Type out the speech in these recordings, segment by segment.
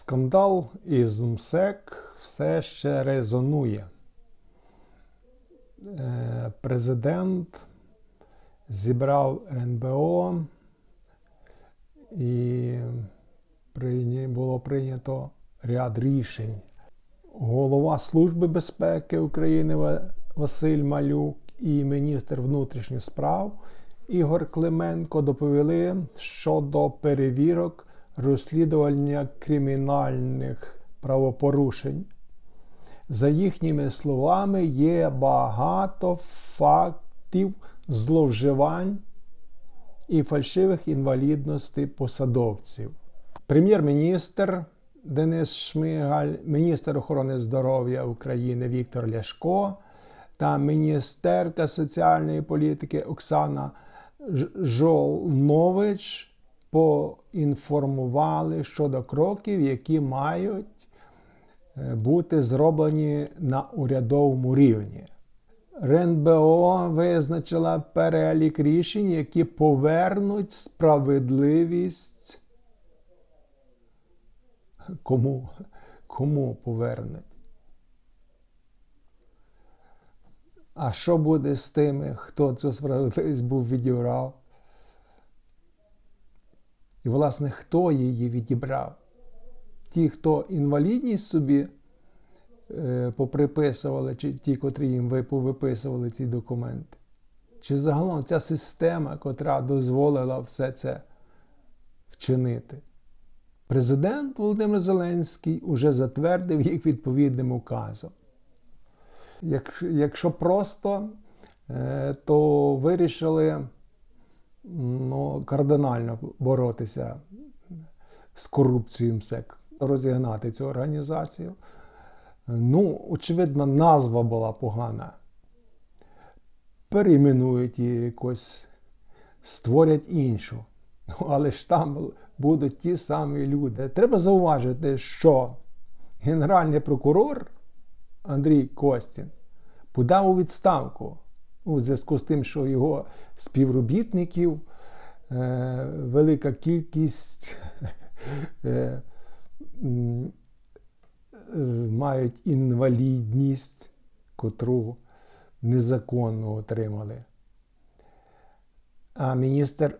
Скандал із МСЕК все ще резонує. Е, Президент зібрав РНБО і було прийнято ряд рішень. Голова Служби безпеки України Василь Малюк і міністр внутрішніх справ Ігор Клименко доповіли щодо перевірок розслідування кримінальних правопорушень. За їхніми словами, є багато фактів зловживань і фальшивих інвалідностей посадовців. Прем'єр-міністр Денис Шмигаль, міністр охорони здоров'я України Віктор Ляшко та міністерка соціальної політики Оксана Жолнович поінформували щодо кроків, які мають е, бути зроблені на урядовому рівні. РНБО визначила перелік рішень, які повернуть справедливість. Кому? Кому повернуть? А що буде з тими, хто цю справедливість був відібрав? І, власне, хто її відібрав? Ті, хто інвалідність собі е, поприписували, чи ті, котрі їм ви- повиписували ці документи? Чи загалом ця система, котра дозволила все це вчинити? Президент Володимир Зеленський уже затвердив їх відповідним указом. Як, якщо просто, е, то вирішили ну, кардинально боротися з корупцією МСЕК, розігнати цю організацію. Ну, очевидно, назва була погана. Перейменують її якось, створять іншу. Ну, Але ж там будуть ті самі люди. Треба зауважити, що генеральний прокурор Андрій Костін подав у відставку у зв'язку з тим, що його співробітників е, велика кількість е, мають інвалідність, котру незаконно отримали. А міністр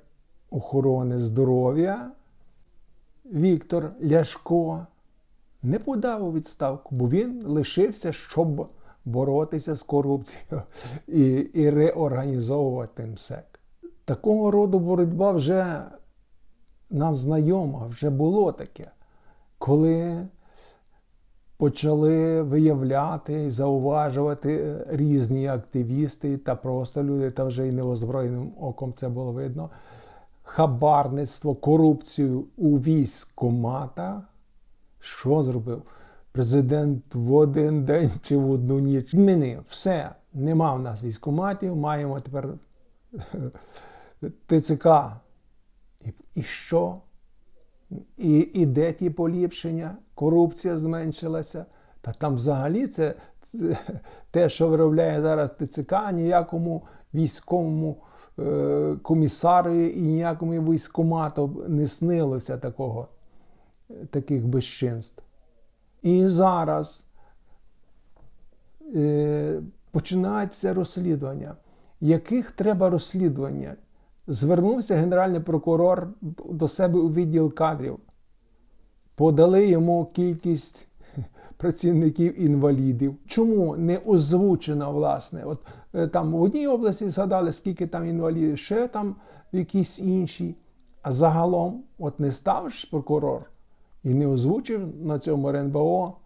охорони здоров'я Віктор Ляшко не подав у відставку, бо він лишився, щоб боротися з корупцією і, і реорганізовувати МСЕК. Такого роду боротьба вже нам знайома, вже було таке, коли почали виявляти і зауважувати різні активісти та просто люди, та вже й неозброєним оком це було видно. Хабарництво, корупцію у військкоматах. Що зробив? Президент в один день чи в одну ніч змінив все. Нема в нас військкоматів, маємо тепер ТЦК. І, що? І, і де ті поліпшення? Корупція зменшилася. Та там взагалі це, це те, що виробляє зараз ТЦК, ніякому військовому е, комісарові і ніякому військкомату не снилося такого, таких безчинств. І зараз е, починається розслідування. Яких треба розслідування? Звернувся генеральний прокурор до себе у відділ кадрів, подали йому кількість працівників інвалідів. Чому не озвучено, власне? От е, там в одній області згадали, скільки там інвалідів, ще там в якійсь іншій. А загалом, от не ставиш прокурор і не озвучив на цьому РНБО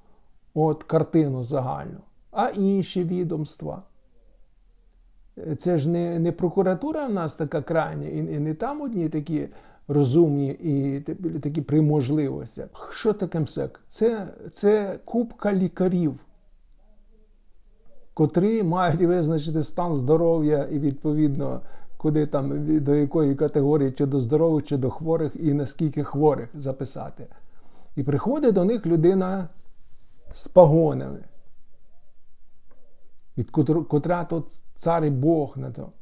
от картину загальну, а інші відомства. Це ж не, не прокуратура в нас така крайня, і, і не там одні такі розумні і такі при можливостях. Що таке МСЕК? Це, це купка лікарів, котрі мають визначити стан здоров'я і відповідно, куди там до якої категорії, чи до здорових, чи до хворих, і наскільки хворих записати. І приходить до них людина з пагонами від котра то цар і Бог на то.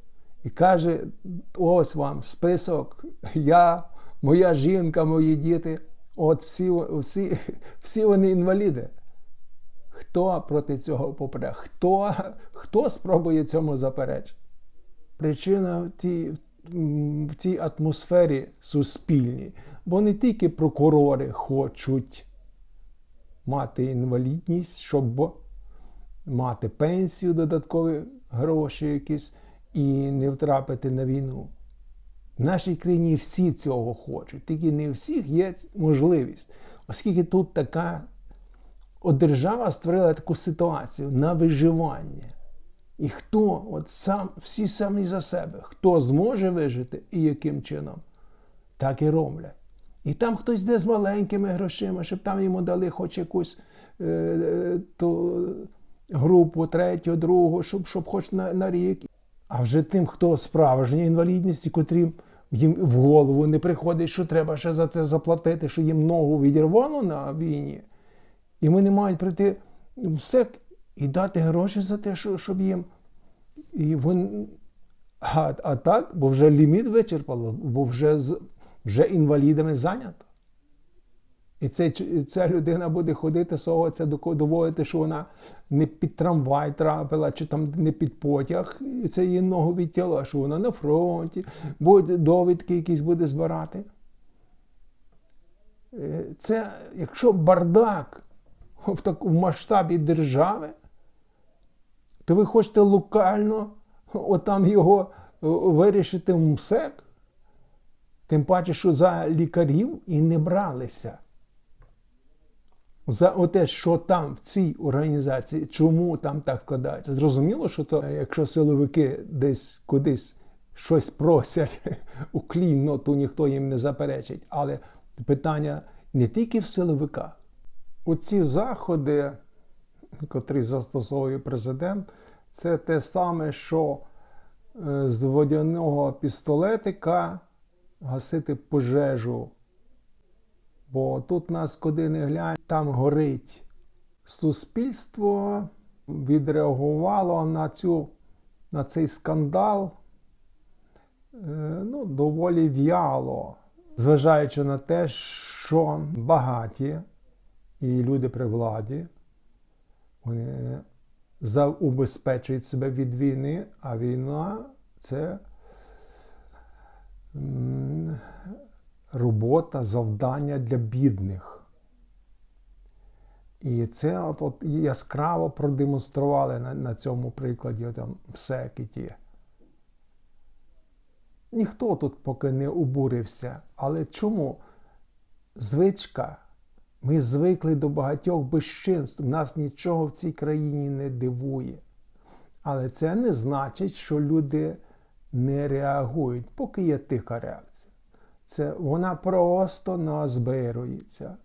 І каже: ось вам список, я, моя жінка, мої діти. От всі, всі, всі вони інваліди. Хто проти цього попре? Хто, хто спробує цьому заперечити? Причина в тій, в тій атмосфері суспільній, бо не тільки прокурори хочуть мати інвалідність, щоб мати пенсію, додаткові гроші якісь і не втрапити на війну. В нашій країні всі цього хочуть, тільки не всіх є можливість, оскільки тут така от держава створила таку ситуацію на виживання. І хто, от сам, всі самі за себе, хто зможе вижити і яким чином, так і роблять. І там хтось йде з маленькими грошима, щоб там йому дали хоч якусь е, е, ту групу, третю, другу, щоб, щоб хоч на, на рік. А вже тим, хто справжня інвалідність, і котрім їм в голову не приходить, що треба ще за це заплатити, що їм ногу відірвало на війні. І вони мають прийти в СЕК і дати гроші за те, що, щоб їм. І вон... а, а так, бо вже ліміт вичерпало, бо вже, вже інвалідами зайнято. І цей, ця людина буде ходити, совуватися, доводити, що вона не під трамвай трапила, чи там не під потяг, і це її ногу відтяла, що вона на фронті, буде довідки якісь буде збирати. Е, Це, якщо бардак в, так, в масштабі держави, то ви хочете локально отам його е, вирішити в МСЕК, тим паче, що за лікарів і не бралися. За те, що там в цій організації, чому там так складається. Зрозуміло, що то, якщо силовики десь кудись щось просять уклінно, то ніхто їм не заперечить. Але питання не тільки в силовиках. Оці заходи, котрі застосовує президент, це те саме, що е, з водяного пістолетика гасити пожежу. Бо тут нас куди не глянь, там горить. Суспільство відреагувало на, цю, на цей скандал е, ну, доволі в'яло, зважаючи на те, що багаті і люди при владі вони убезпечують себе від війни, а війна це робота, завдання для бідних. І це от, от яскраво продемонстрували на, на цьому прикладі там, Секіті. Ніхто тут поки не обурився. Але чому? Звичка. Ми звикли до багатьох безчинств. Нас нічого в цій країні не дивує. Але це не значить, що люди не реагують, поки є тиха реакція. Це вона просто назбирується.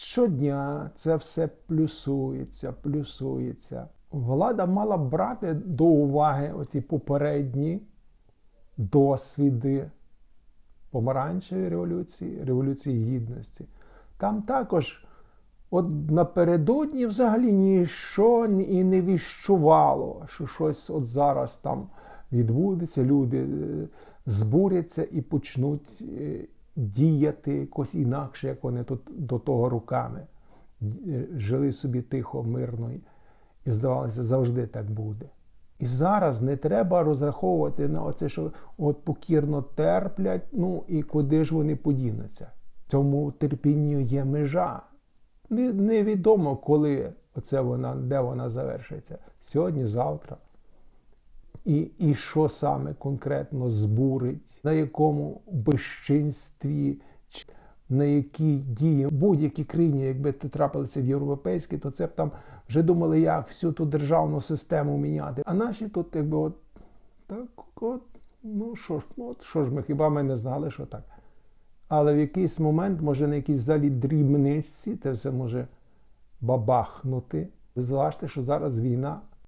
Щодня це все плюсується, плюсується. Влада мала брати до уваги оті попередні досвіди помаранчевої революції, революції гідності. Там також от напередодні взагалі ніщо і не віщувало, що щось от зараз там відбудеться, люди е, збуряться і почнуть е, діяти якось інакше, як вони тут до того руками е, жили собі тихо, мирно. І здавалося, завжди так буде. І зараз не треба розраховувати на оце, що от покірно терплять, ну і куди ж вони подінуться. Цьому терпінню є межа. Невідомо, коли оце вона, де вона завершиться. Сьогодні, завтра. І, і що саме конкретно збурить, на якому безчинстві, чи на якій дії в будь-якій країні, якби це трапилося в європейській, то це б там вже думали, як всю ту державну систему міняти. А наші тут, якби, от так, от, ну що ж, ну, от, що ж ми, хіба ми не знали, що так. Але в якийсь момент, може, на якійсь залі дрібничці, це все може бабахнути. Ви зважте, що зараз війна